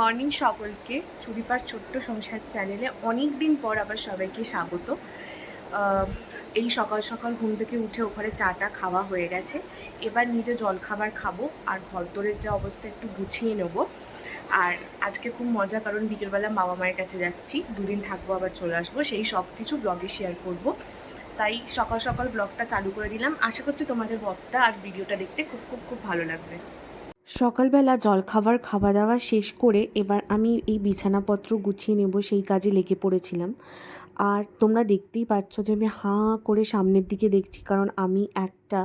Morning সকলকে চুরিপার ছোট্ট সংসার চ্যানেলে অনেক দিন পর আবার সবাইকে স্বাগত। এই সকাল সকাল ঘুম থেকে উঠে ওখানে চাটা খাওয়া হয়ে গেছে। এবার নিজে জলখাবার খাব আর ঘরদোরের যা অবস্থা একটু গুছিয়ে নেব। আর আজকে খুব মজা কারণ বিকেলবেলা বাবা মায়ের কাছে যাচ্ছি, দুদিন থাকব আবার চলে আসব, সেই সব কিছু ব্লগে শেয়ার করব। তাই সকাল সকাল ব্লগটা চালু করে দিলাম। আশা করছি তোমাদের ব্লগটা আর ভিডিওটা দেখতে খুব খুব খুব ভালো লাগবে। সকালবেলা জলখাবার খাওয়া দাওয়া শেষ করে এবার আমি এই বিছানাপত্র গুছিয়ে নেব, সেই কাজে লেগে পড়েছিলাম। আর তোমরা দেখতেই পাচ্ছ যে আমি হাঁ করে সামনের দিকে দেখছি, কারণ আমি একটা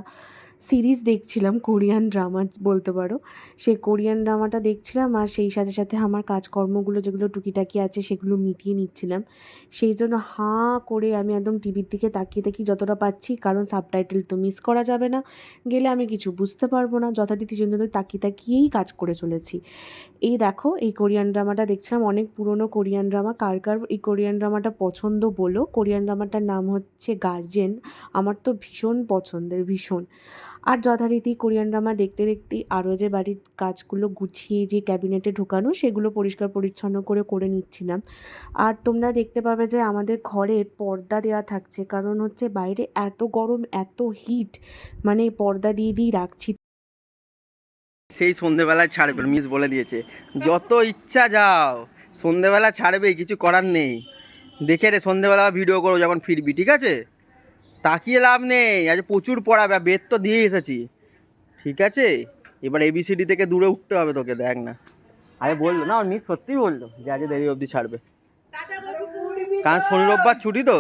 সিরিজ দেখছিলাম, কোরিয়ান ড্রামা বলতে পারো। সেই কোরিয়ান ড্রামাটা দেখছিলাম আর সেই সাথে সাথে আমার কাজকর্মগুলো যেগুলো টুকিটাকি আছে সেগুলো মিটিয়ে নিচ্ছিলাম। সেই জন্য হাঁ করে আমি একদম টিভির দিকে তাকিয়ে তাকি যতটা পাচ্ছি, কারণ সাবটাইটেল তো মিস করা যাবে না। গেলে আমি কিছু বুঝতে পারব না, যথারীতি জন্য তাকিয়ে তাকিয়েই কাজ করে চলেছি। এই দেখো, এই কোরিয়ান ড্রামাটা দেখছিলাম, অনেক পুরনো কোরিয়ান ড্রামা। কার কার এই কোরিয়ান ড্রামাটা পছন্দ বলো? কোরিয়ান ড্রামাটার নাম হচ্ছে গার্জেন। আমার তো ভীষণ পছন্দের, ভীষণ। আর যথারীতি কোরিয়ান ড্রামা দেখতে দেখতেই আরও যে বাড়ির কাজগুলো গুছিয়ে যে ক্যাবিনেটে ঢোকানো, সেগুলো পরিষ্কার পরিচ্ছন্ন করে করে নিচ্ছিলাম আর তোমরা দেখতে পাবে যে আমাদের ঘরে পর্দা দেওয়া থাকছে। কারণ হচ্ছে বাইরে এত গরম, এত হিট মানে পর্দা দিয়ে দিয়েই রাখছি। সেই সন্ধেবেলায় ছাড়বে, মিস বলে দিয়েছে। যত ইচ্ছা যাও, সন্ধেবেলা ছাড়বে, কিছু করার নেই। দেখে রে, সন্ধেবেলা ভিডিও করো, যখন ফিরবি, ঠিক আছে? তাকিয়ে লাভ নেই আজ প্রচুর পড়াবে আর বেদ তো দিয়ে এসেছি। ঠিক আছে? এবার এবিসিডি থেকে দূরে উঠতে হবে তোকে দেখ না। আরে বলল না মিস সত্যিই বলল যে আজ দেরি অবধি ছাড়বে। কারণ শনি রোববার ছুটি তো।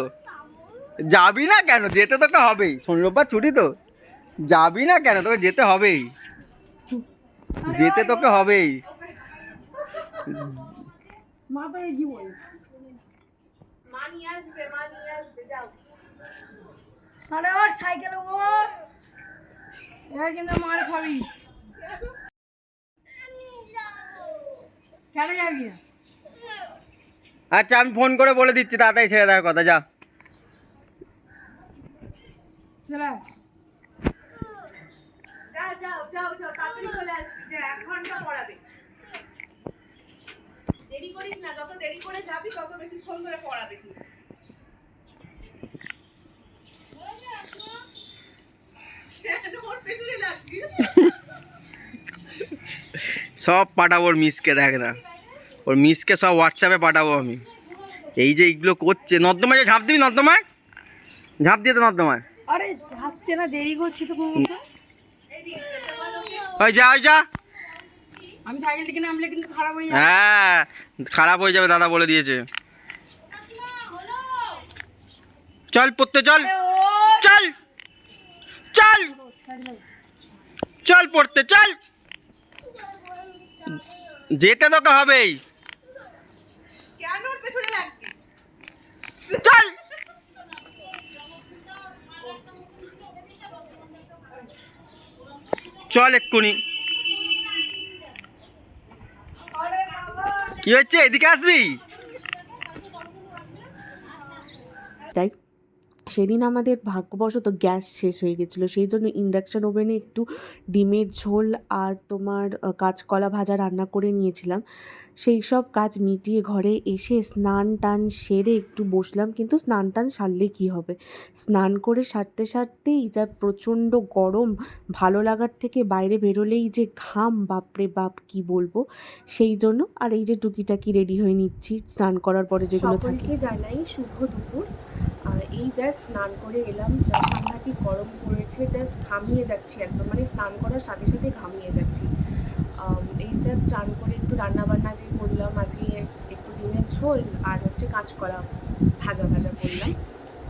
যাবি না কেন? যেতে তোকে হবেই। শনি রোববার ছুটি তো। যাবি না কেন? তোকে যেতে হবেই। যেতে তোকে হবেই। মা নিয়ে আসবে মা নিয়ে আসবে যাও। আরে ওর সাইকেল ওর এবার কিন্তু মার খাবি। কেন যাবি না? আচ্ছা আমি ফোন করে বলে দিচ্ছি তাড়াতাড়ি ছেড়ে দেওয়ার কথা যা। চলে যাও যাও যাও যাও তাড়াতাড়ি চলে আসবি যা এক ঘণ্টা পড়াবে। দেরি করিস না যত দেরি করে যাবি তত বেশিক্ষণ ধরে পড়াবে ঠিক কেন ওর পেছনে লাগবি সব পাঠাবো ওর মিসকে দেখ না। ওর মিসকে সব হোয়াটসঅ্যাপে পাঠাবো আমি। এই যে এইগুলো করছে নর্দমায় ঝাঁপ দিবি নর্দমায়? ঝাঁপ দিয়ে তো নর্দমায়। আরে ভাবছে না দেরি করছি তো ওই যা ওই যা। আমি সাইকেল থেকে নামলে কিন্তু খারাপ হয়ে যাবে। হ্যাঁ খারাপ হয়ে যাবে দাদা বলে দিয়েছে। চল পড়তে চল। চল। চল। চল পড়তে চল। যেতে তোকে হবেই। চল। চল এক্ষুনি। কি হচ্ছে এদিকে আসবি? তাই সেদিন আমাদের ভাগ্যবশত গ্যাস শেষ হয়ে গেছিল, সেই জন্য ইন্ডাকশান ওভেনে একটু ডিমের ঝোল আর তোমার কাঁচকলা ভাজা রান্না করে নিয়েছিলাম। সেই সব কাজ মিটিয়ে ঘরে এসে স্নান টান সেরে একটু বসলাম, কিন্তু স্নান টান সারলে কী হবে? স্নান করে সারতে সারতেই যা প্রচণ্ড গরম, ভালো লাগার থেকে বাইরে বেরোলেই যে ঘাম, বাপরে বাপ, কি বলব? সেই জন্য আর এই যে টুকিটাকি রেডি হয়ে নিচ্ছি, স্নান করার পরে যেগুলো থাকে। জানাই শুভ দুপুর। এই জাস্ট স্নান করে এলাম যা সাংঘাতিক গরম পড়েছে জাস্ট ঘামিয়ে যাচ্ছি একদম মানে স্নান করার সাথে সাথে ঘামিয়ে যাচ্ছি। এই জাস্ট স্নান করে একটু রান্না বান্না যে করলাম, আজকে একটু ডিমের ঝোল আর হচ্ছে কাঁচকলা ভাজা ভাজা করলাম।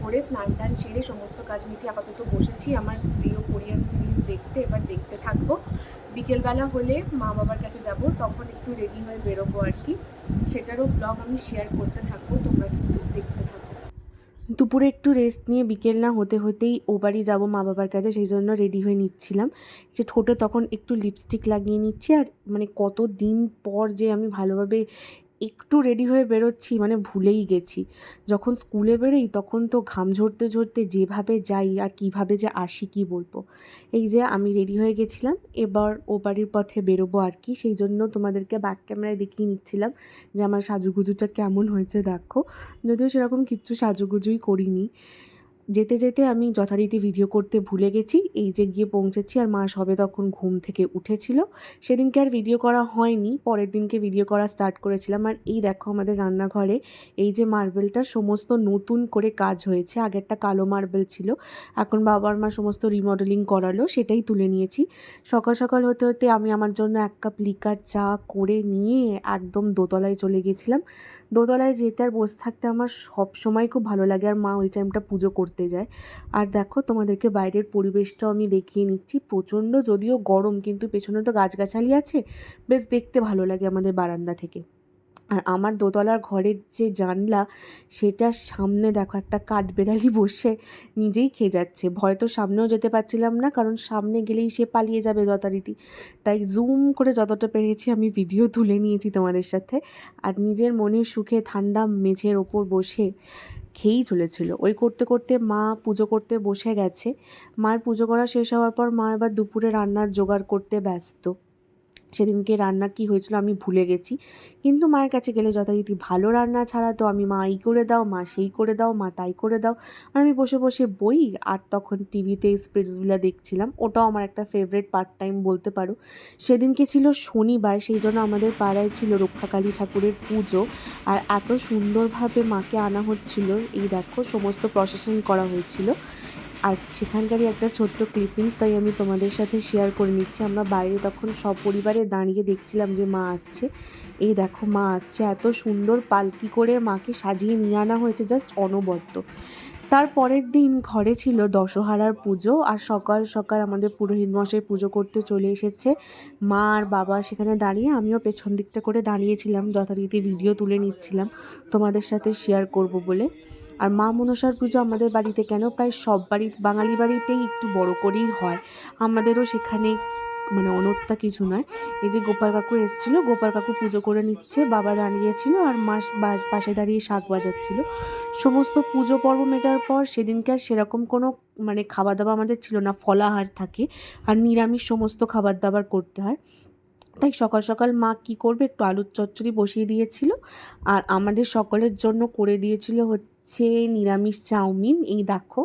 করে স্নান টান সেরে সমস্ত কাজ মিটিয়ে আপাতত বসেছি। আমার প্রিয় কোরিয়ান সিরিজ দেখতে, এবার দেখতে থাকব। বিকেলবেলা হলে মা বাবার কাছে যাব, তখন একটু রেডি হয়ে বেরোবো আর কি। সেটারও ব্লগ আমি শেয়ার করতে থাকব, তোমরা কিন্তু দেখতে থাকো। দুপুরে একটু রেস্ট নিয়ে বিকেল না হতে হতেই ও বাড়ি যাব মা বাবার কাছে, সেই জন্য রেডি হয়ে নিচ্ছিলাম। যে ঠোঁটে তখন একটু লিপস্টিক লাগিয়ে নিচ্ছি আর মানে কত দিন পর যে আমি ভালোভাবে একটু রেডি হয়ে বেরোচ্ছি মানে ভুলেই গেছি। যখন স্কুলে বেরোই, তখন তো ঘাম ঝরতে ঝরতে যেভাবে যাই আর কীভাবে যে আসি কি বলব। এই যে আমি রেডি হয়ে গেছিলাম, এবার ও বাড়ির পথে বেরোবো আর কি। সেই জন্য তোমাদেরকে ব্যাক ক্যামেরায় দেখিয়ে নিচ্ছিলাম যে আমার সাজুগুজুটা কেমন হয়েছে, দেখো। যদিও সেরকম কিচ্ছু সাজুগুজুই করিনি। যেতে যেতে আমি যথারীতি ভিডিও করতে ভুলে গেছি। এই যে গিয়ে পৌঁছেছি আর মা সবে তখন ঘুম থেকে উঠেছিল। সেদিনকে আর ভিডিও করা হয়নি। পরের দিনকে ভিডিও করা স্টার্ট করেছিলাম। আর এই দেখো আমাদের রান্নাঘরে এই যে মার্বেলটা সমস্ত নতুন করে কাজ হয়েছে। আগেরটা কালো মার্বেল ছিল। এখন বাবার মা সমস্ত রিমডেলিং করালো, সেটাই তুলে নিয়েছি। সকাল সকাল হতে হতে আমি আমার জন্য এক কাপ লিকার চা করে নিয়ে একদম দোতলায় চলে গেছিলাম। দোতলায় যেতে আর বসে থাকতে আমার সব সময় খুব ভালো লাগে। আর মা ওই টাইমটা পুজো করতে যায়। আর দেখো, তোমাদেরকে বাইরের পরিবেশটাও আমি দেখিয়ে নিচ্ছি। প্রচণ্ড যদিও গরম, কিন্তু পেছনে তো গাছগাছালি আছে। বেশ দেখতে ভালো লাগে আমাদের বারান্দা থেকে। আর আমার দোতলার ঘরের যে জানলা, সেটার সামনে দেখো একটা কাঠবেড়ালি বসে নিজেই খেয়ে যাচ্ছে। ভয় তো সামনেও যেতে পারছিলাম না, কারণ সামনে গেলেই সে পালিয়ে যাবে যথারীতি। তাই জুম করে যতটা পেরেছি আমি ভিডিও তুলে নিয়েছি তোমাদের সাথে। আর নিজের মনের সুখে ঠান্ডা মেঝের ওপর বসে খেয়েই চলেছিল। ওই করতে করতে মা পুজো করতে বসে গেছে। মার পুজো করা শেষ হওয়ার পর মা এবার দুপুরে রান্নার জোগাড় করতে ব্যস্ত। সেদিনকে রান্না কি হয়েছিল আমি ভুলে গেছি। কিন্তু মায়ের কাছে গেলে যথারীতি ভালো রান্না ছাড়া তো আমি মা এই করে দাও, মা সেই করে দাও, মা তাই করে দাও। আর আমি বসে বসে বই আর তখন টিভিতে স্পিরিটসগুলো দেখছিলাম। ওটাও আমার একটা ফেভারিট পার্ট টাইম বলতে পারো। সেদিনকে ছিল শনিবার, সেই জন্য আমাদের পাড়ায় ছিল রক্ষাকালী ঠাকুরের পুজো। আর এত সুন্দরভাবে মাকে আনা হচ্ছিল, এই দেখো সমস্ত প্রসেসিং করা হয়েছিল। আর সেখানকারই একটা ছোট্ট ক্লিপিংস তাই আমি তোমাদের সাথে শেয়ার করে নিচ্ছি। আমরা বাইরে তখন সব পরিবারে দাঁড়িয়ে দেখছিলাম যে মা আসছে। এই দেখো মা আসছে, এত সুন্দর পালকি করে মাকে সাজিয়ে নিয়ে আনা হয়েছে জাস্ট অনবদ্য। তার পরের দিন ঘরে ছিল দশহারার পুজো আর সকাল সকাল আমাদের পুরোহিত মশাই পুজো করতে চলে এসেছে। মা আর বাবা সেখানে দাঁড়িয়ে, আমিও পেছন দিকটা করে দাঁড়িয়েছিলাম, যথারীতি ভিডিও তুলে নিচ্ছিলাম, তোমাদের সাথে শেয়ার করব বলে। আর মা মনসার পুজো আমাদের বাড়িতে কেন? প্রায় সব বাড়ি, বাঙালি বাড়িতেই একটু বড় করেই হয়। আমাদেরও সেখানে মানে অনত্যা কিছু নয়। এই যে গোপাল কাকু এসেছিল, গোপাল কাকু পুজো করে নিচ্ছে, বাবা দাঁড়িয়েছিল আর মা বা- পাশে দাঁড়িয়ে শাক বাজাচ্ছিল। সমস্ত পুজো পর্ব মেটার পর সেদিনকে আর সেরকম কোনো মানে খাবার দাবার আমাদের ছিল না, ফলাহার থাকে। আর নিরামিষ সমস্ত খাবার দাবার করতে হয়। তাই সকাল সকাল মা কি করবে? একটু আলুর চচ্চড়ি বসিয়ে দিয়েছিল। আর আমাদের সকলের জন্য করে দিয়েছিল হচ্ছে নিরামিষ চাউমিন। এই দেখো,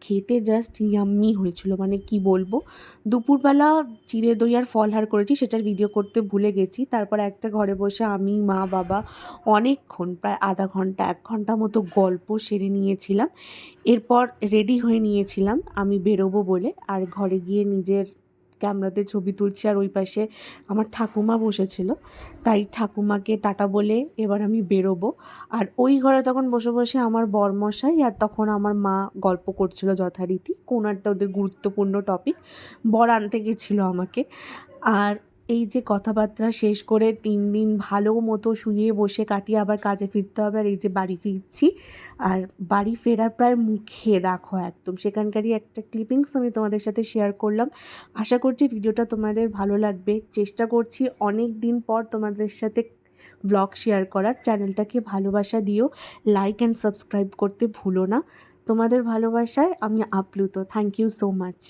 খেতে জাস্ট ইয়াম্মি হয়েছিল। মানে কি বলব? দুপুরবেলা চিড়ে দই আর ফলহার করেছি, সেটার ভিডিও করতে ভুলে গেছি। তারপর একটা ঘরে বসে আমি, মা, বাবা অনেকক্ষণ, প্রায় আধা ঘণ্টা, এক ঘণ্টা মতো গল্প সেরে নিয়েছিলাম। এরপর রেডি হয়ে নিয়েছিলাম আমি বেরোবো বলে। আর ঘরে গিয়ে নিজের ক্যামেরাতে ছবি তুলছি আর ওই পাশে আমার ঠাকুমা বসেছিল। তাই ঠাকুমাকে টাটা বলে এবার আমি বেরোবো। আর ওই ঘরে তখন বসে বসে আমার বরমশাই আর তখন আমার মা গল্প করছিল যথারীতি। কোন একটা ওদের গুরুত্বপূর্ণ টপিক বর আনতে গেছিল আমাকে। আর এই যে কথাবার্তা শেষ করে তিন দিন ভালো মতো শুয়ে বসে কাটিয়ে আবার কাজে ফিরতে হবে আর এই যে বাড়ি ফিরছি। আর বাড়ি ফেরার প্রায় মুখে দেখো একদম। সেখানকারই একটা ক্লিপিংস আমি তোমাদের সাথে শেয়ার করলাম। আশা করছি ভিডিওটা তোমাদের ভালো লাগবে। চেষ্টা করছি অনেক দিন পর তোমাদের সাথে ব্লগ শেয়ার করার। চ্যানেলটাকে ভালোবাসা দিও। লাইক অ্যান্ড সাবস্ক্রাইব করতে ভুলো না। তোমাদের ভালোবাসায় আমি আপ্লুত। Thank you so much